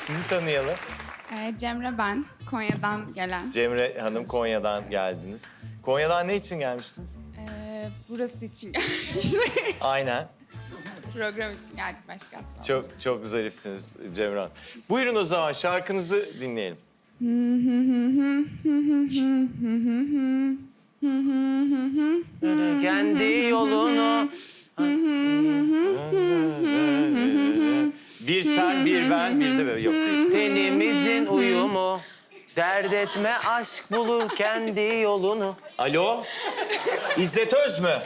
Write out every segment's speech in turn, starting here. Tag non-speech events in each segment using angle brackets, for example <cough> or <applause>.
Sizi tanıyalım. Ee, Cemre ben, Konya'dan gelen. Cemre Hanım Konya'dan geldiniz. Konya'dan ne için gelmiştiniz? Ee, burası için gelmiştik. <laughs> Aynen. Program için geldik başka aslında. Çok çok zarifsiniz Cemre Hanım. Buyurun o zaman şarkınızı dinleyelim. Kendi yolunu. <laughs> Bir sen, bir ben, bir de böyle. Yok değil. Tenimizin uyumu. Dert etme aşk bulur kendi yolunu. Alo? İzzet Öz mü?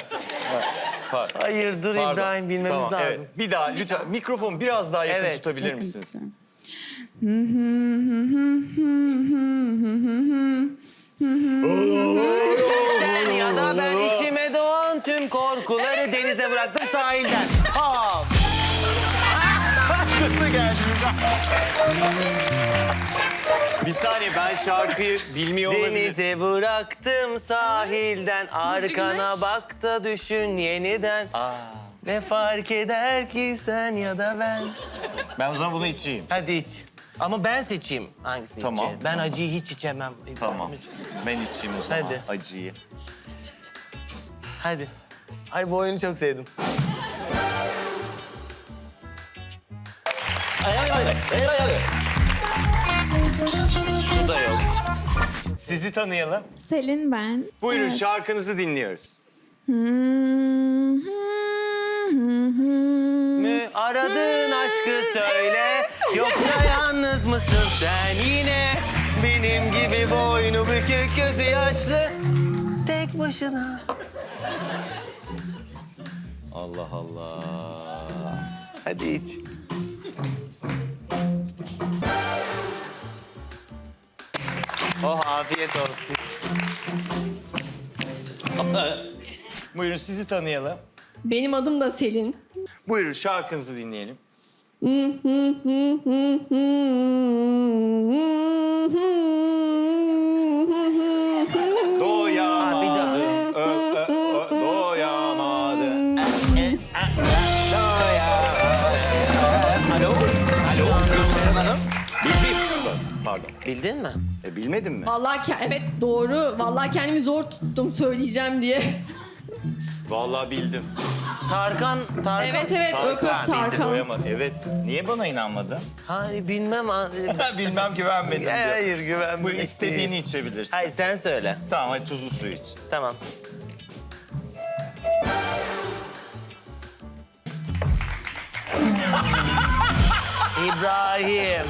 Pardon. Hayır dur Pardon. İbrahim bilmemiz Tamam, lazım. Evet. Bir daha lütfen mikrofon biraz daha yakın Evet. tutabilir misiniz? Sen ya da ben içime doğan tüm korkuları denize bıraktım sahilden. Hop. Kıtlı geldiniz. <laughs> bir saniye ben şarkıyı bilmiyor olabilirim. Denize bıraktım sahilden arkana bak da düşün yeniden. Aa, Ne fark eder ki sen ya da ben. ben o zaman bunu içeyim. Hadi iç. Ama ben seçeyim hangisini Tamam, içeceğim. Ben tamam. acıyı hiç içemem. İbrahim, Tamam. lütfen. Ben içeyim o zaman Hadi. acıyı. Hadi. Ay bu oyunu çok sevdim. Ay ay ay ay ay ay. Su da yok. Sizi tanıyalım. Selin ben. Buyurun şarkınızı dinliyoruz. Mü aradığın aşkı söyle. Yoksa yalnız mısın sen yine? Benim gibi boynu bükük gözü yaşlı. Tek başına. Allah Allah. Hadi iç. Afiyet olsun. <laughs> Buyurun sizi tanıyalım. Benim adım da Selin. Buyurun şarkınızı dinleyelim. Bildin mi? E, bilmedin mi? Vallahi ke- evet doğru. Vallahi kendimi zor tuttum söyleyeceğim diye. Vallahi bildim. Tarkan, Tarkan. Evet evet öp öp Tarkan, Tarkan. Doyamadı. Evet. Niye bana inanmadın? Hani bilmem. <laughs> Bilmem güvenmedim. diyor. Hayır güven. Bu istediğini içebilirsin. Hayır sen söyle. Tamam hadi tuzlu su iç. Tamam. <laughs> İbrahim.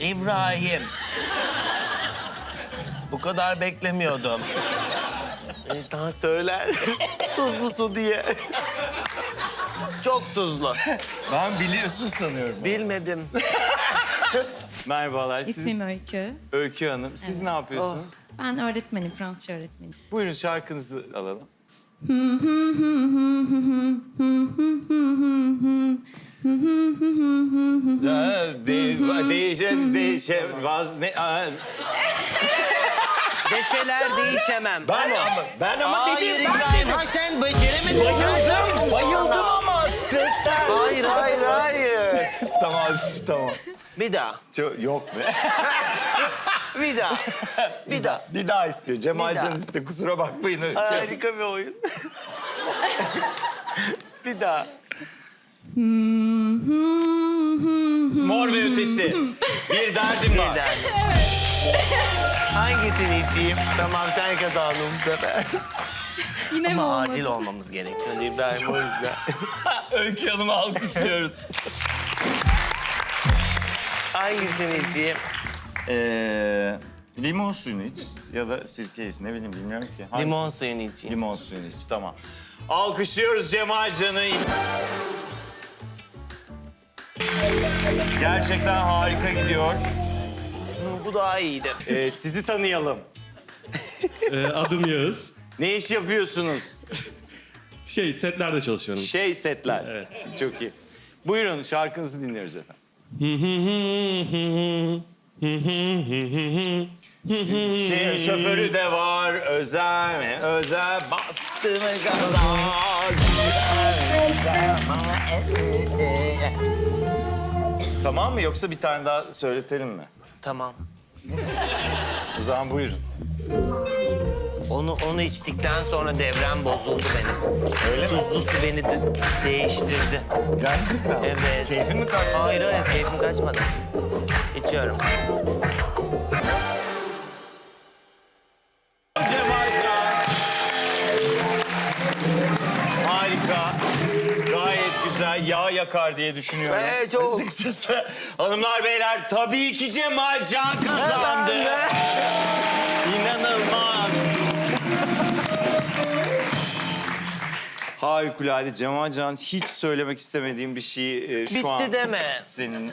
İbrahim. Bu kadar beklemiyordum. İnsan söyler. Tuzlu su diye. Çok tuzlu. Ben biliyorsun sanıyorum. Bilmedim. Merhabalar. Siz, İsmim Öykü. Öykü Hanım. Siz ne yapıyorsunuz? Ben öğretmenim, Fransızca öğretmenim. Buyurun şarkınızı alalım. De, de, değişem, değişem, vaz, ne, aa, Deseler değişemem. ben ama, ben ama Hayır dedim, İbrahim, sen beceremedin. Bayıldım, bayıldım ama stresten. Hayır, hayır, hayır. <laughs> tamam, üf, tamam. Bir daha, Çok, yok be. <laughs> bir daha, <laughs> bir daha. Bir daha istiyor. Cemal Bir daha. Can istiyor. Kusura bakmayın. Harika bir oyun. <laughs> bir daha. Mor ve ötesi. Bir derdim var. daha. Hangisini içeyim? Tamam sen kazandın bu sefer. Yine mi Ama olmadı? adil olmamız gerekiyor İbrahim o yüzden. <laughs> Öykü Hanım'ı alkışlıyoruz. Hangisini içeyim? Ee, limon suyunu iç ya da sirke iç. Ne bileyim bilmiyorum ki. Hangisi? Limon suyunu içeyim. Limon suyunu iç tamam. Alkışlıyoruz Cemal Can'ı. Gerçekten harika gidiyor. Bu daha iyiydi. Ee, sizi tanıyalım. <laughs> Ee, adım Yağız. Ne iş yapıyorsunuz? Şey, setlerde çalışıyorum. Şey setler. Evet. Çok iyi. Buyurun şarkınızı dinliyoruz efendim. Şey, şoförü de var özel özel bastı mı kadar Tamam mı yoksa bir tane daha söyletelim mi? Tamam. O zaman buyurun. Onu onu içtikten sonra devrem bozuldu benim. Öyle mi? Tuzlu su beni de- değiştirdi. Gerçekten mi? Evet. Keyfin mi kaçtı? Hayır hayır keyfim kaçmadı. İçiyorum. Cemalcan. Harika. Gayet güzel. Yağ yakar diye düşünüyorum. Evet, çok. Açıkçası. Hanımlar beyler tabii ki Cemalcan kazandı. İnanılmaz. Harikulade Cemalcan hiç söylemek istemediğim bir şey e, şu Bitti an deme. senin.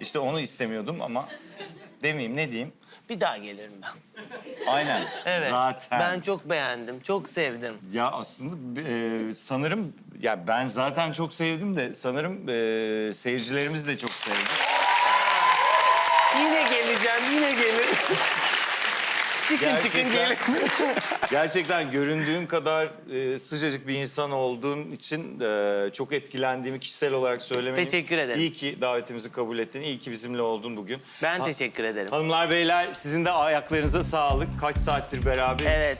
İşte onu istemiyordum ama demeyeyim ne diyeyim? Bir daha gelirim ben. Aynen. Evet. Zaten. Ben çok beğendim. Çok sevdim. Ya aslında e, sanırım ya ben zaten çok sevdim de sanırım e, seyircilerimiz de çok sevdi. Yine geleceğim. Yine gelirim. <laughs> çıkın çıkın gelin. Gerçekten <laughs> göründüğün kadar e, sıcacık bir insan olduğun için e, çok etkilendiğimi kişisel olarak söylemeliyim. Teşekkür ederim. İyi ki davetimizi kabul ettin. İyi ki bizimle oldun bugün. Ben Ha- teşekkür ederim. Hanımlar beyler sizin de ayaklarınıza sağlık. Kaç saattir beraberiz. Evet.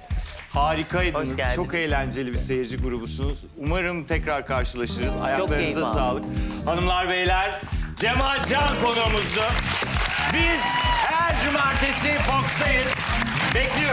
Harikaydınız. Çok eğlenceli bir seyirci grubusunuz. Umarım tekrar karşılaşırız. Ayaklarınıza sağlık. Hanımlar beyler Cemal Can konuğumuzdu. Biz her cumartesi Fox'tayız.